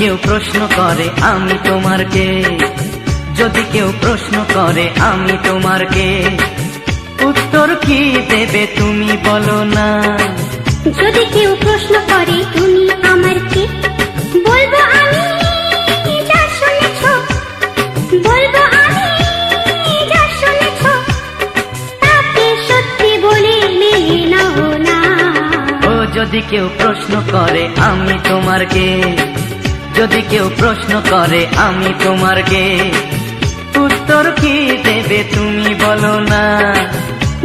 কেউ প্রশ্ন করে আমি তোমার কে? যদি কেউ প্রশ্ন করে আমি তোমার কে? উত্তর কি দেবে তুমি বলো না। যদি কেউ প্রশ্ন করে তুমি আমার কে? বলব আমি যা শুনেছ বলব আমি যা শুনেছ তাকে সত্যি বলে মেনে নাও না। ও যদি কেউ প্রশ্ন করে আমি তোমার কে? যদি কেউ প্রশ্ন করে আমি তোমার কে উত্তর কি দেবে তুমি বলো না।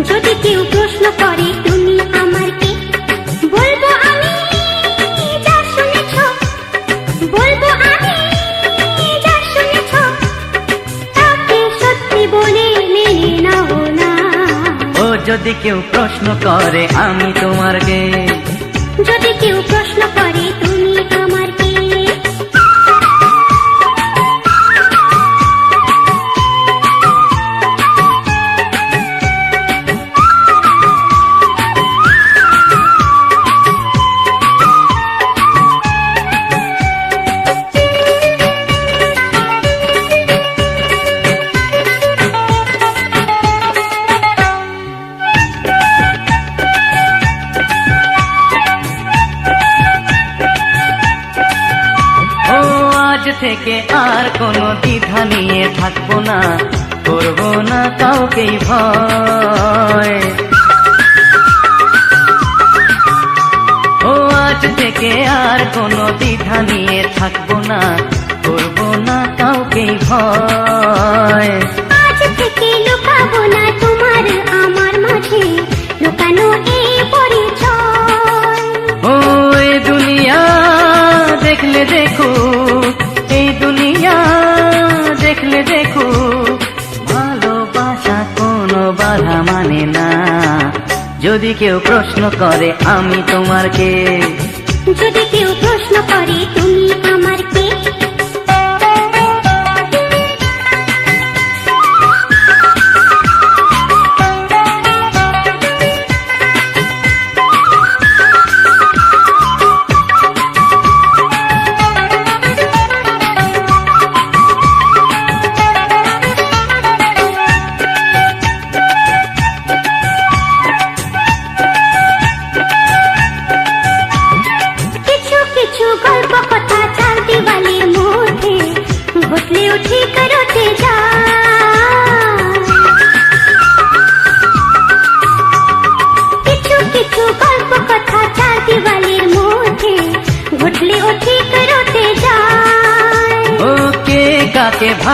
যদি কেউ প্রশ্ন করে তুমি আমার কে বলব আমি যা শুনেছ। বলব আমি যা শুনেছ। তাকে সত্যি বলে মেনে নাও না। ও যদি কেউ প্রশ্ন করে আমি তোমার কে যদি কেউ প্রশ্ন করে থেকে আর কোনো দ্বিধা নিয়ে থাকব না, করব না কাউকেই ভয়। ও আজ থেকে আর কোনো দ্বিধা নিয়ে থাকব না, করব না কাউকেই ভয়। যদি কেউ প্রশ্ন করে আমি তোমার কে যদি কেউ প্রশ্ন করে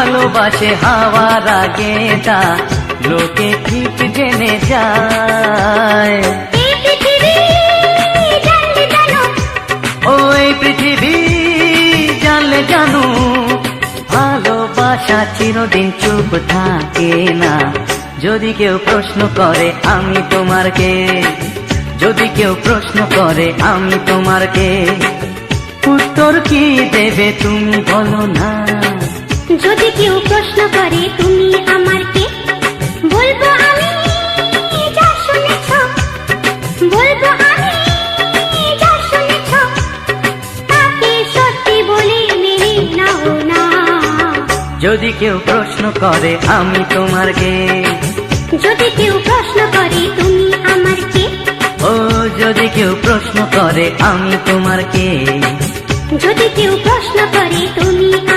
ভালোবাসে হাওয়ার আগে তা লোকে ঠিক জেনে যায়। এই পৃথিবী জানলে জানো ও এই পৃথিবী জানলে জানো, ভালোবাসা চিরদিন চুপ থাকে না। যদি কেউ প্রশ্ন করে, আমি তোমার কে? যদি কেউ প্রশ্ন করে, আমি তোমার কে? উত্তর কি দেবে তুমি বলো না। যদি কেউ প্রশ্ন করে তুমি আমার কে বলব আমি যা শুনেছ। বলব আমি যা শুনেছ। তাকে সত্যি বলে মেনে নাও না। যদি কেউ প্রশ্ন করে আমি তোমার কে যদি কেউ প্রশ্ন করে তুমি আমার কে ও যদি কেউ প্রশ্ন করে আমি তোমার কে যদি কেউ প্রশ্ন করে তুমি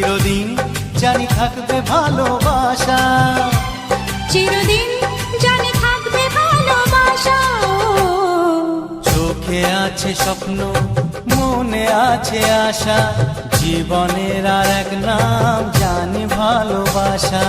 চিরদিন জানি থাকবে ভালোবাসা। চিরদিন জানি থাকবে ভালোবাসা। চোখে আছে স্বপ্ন মনে আছে আশা জীবনের আর এক নাম জানি ভালোবাসা।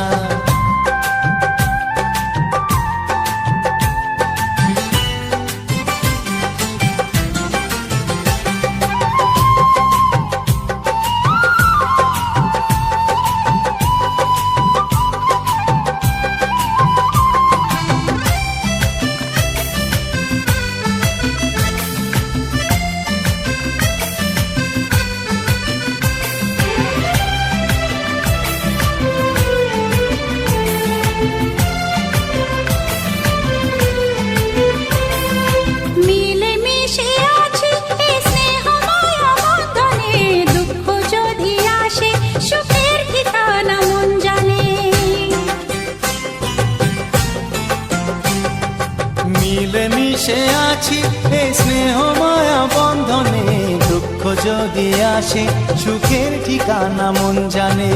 মিলে মিশে আছি। এই স্নেহ মায়া বন্ধনে দুঃখ যদি আসে সুখের ঠিকানা মন জানে।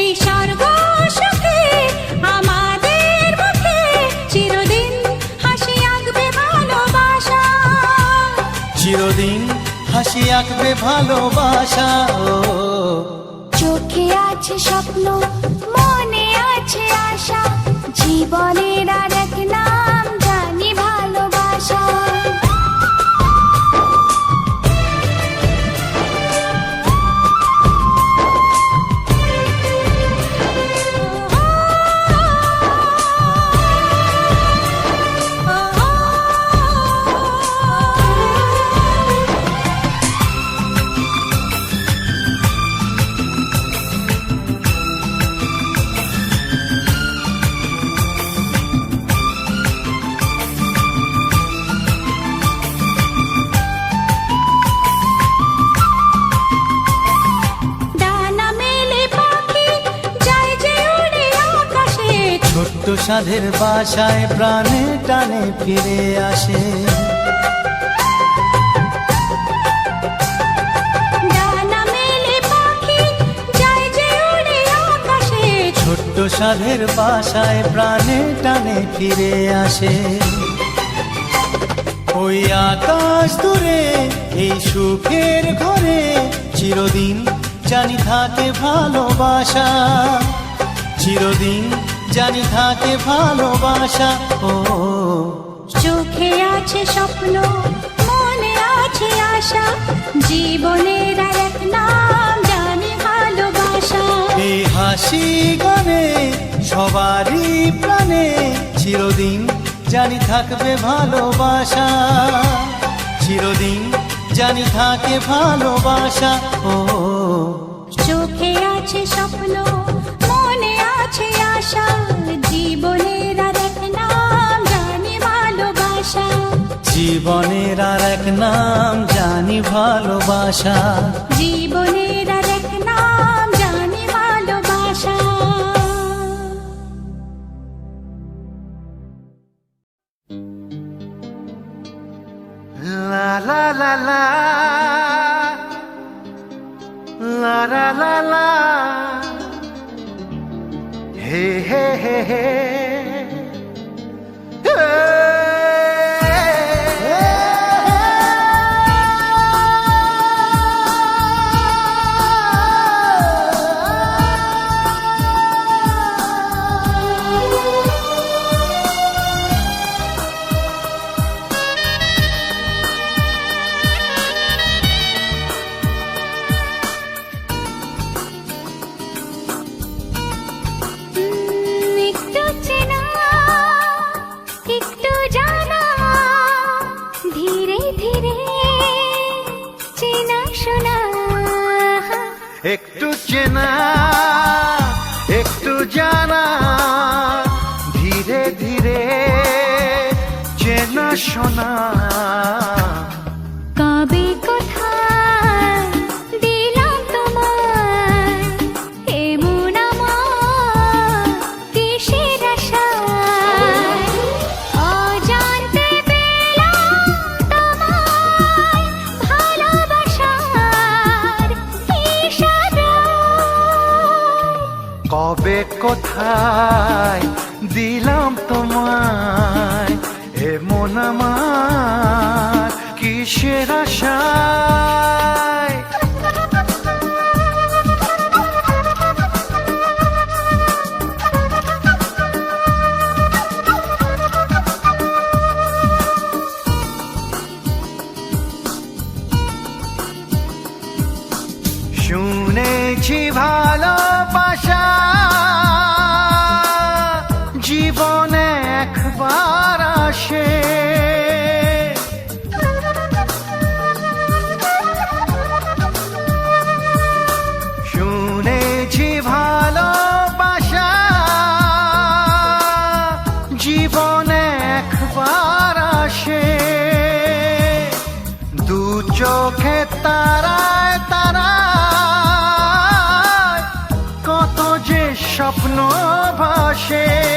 এই স্বর্গ সুখে আমাদের মুখে চিরদিন হাসি আঁকবে ভালোবাসা। চিরদিন হাসি আঁকবে ভালোবাসা ও। চোখে আছে স্বপ্ন মনে আছে আশা। জীবনের আর এক নাম সাধের বাসায় প্রাণে টানে ফিরে আসে। ছোট্ট সাধের বাসায় প্রাণে টানে ফিরে আসে। ওই আকাশ দূরে এই সুখের ঘরে চিরদিন জানি থাকে ভালোবাসা। চিরদিন জানি থাকে ভালোবাসা। ও। চোখে আছে স্বপ্ন মনে আছে আশা জীবনের এক নাম জানি ভালোবাসা। এই হাসি গানে সবারই প্রাণে চিরদিন জানি থাকবে ভালোবাসা। চিরদিন জানি থাকে ভালোবাসা। ও। জীবনের আর এক নাম জানি ভালোবাসা। জীবনের আর এক নাম জানি ভালোবাসা। লা লা লা লা লা লা লা লা। হে হে হে হে। একটু চেনা একটু জানা ধীরে ধীরে চেনা শোনা। কবে কোথায় আশায় দিলাম তোমায়। এমন আমার কিসের আশায় একবার আসে। শুনেছি ভালোবাসা, জীবন একবার আসে। দু চোখে তারায় তারায় কত যে স্বপ্ন ভাসে।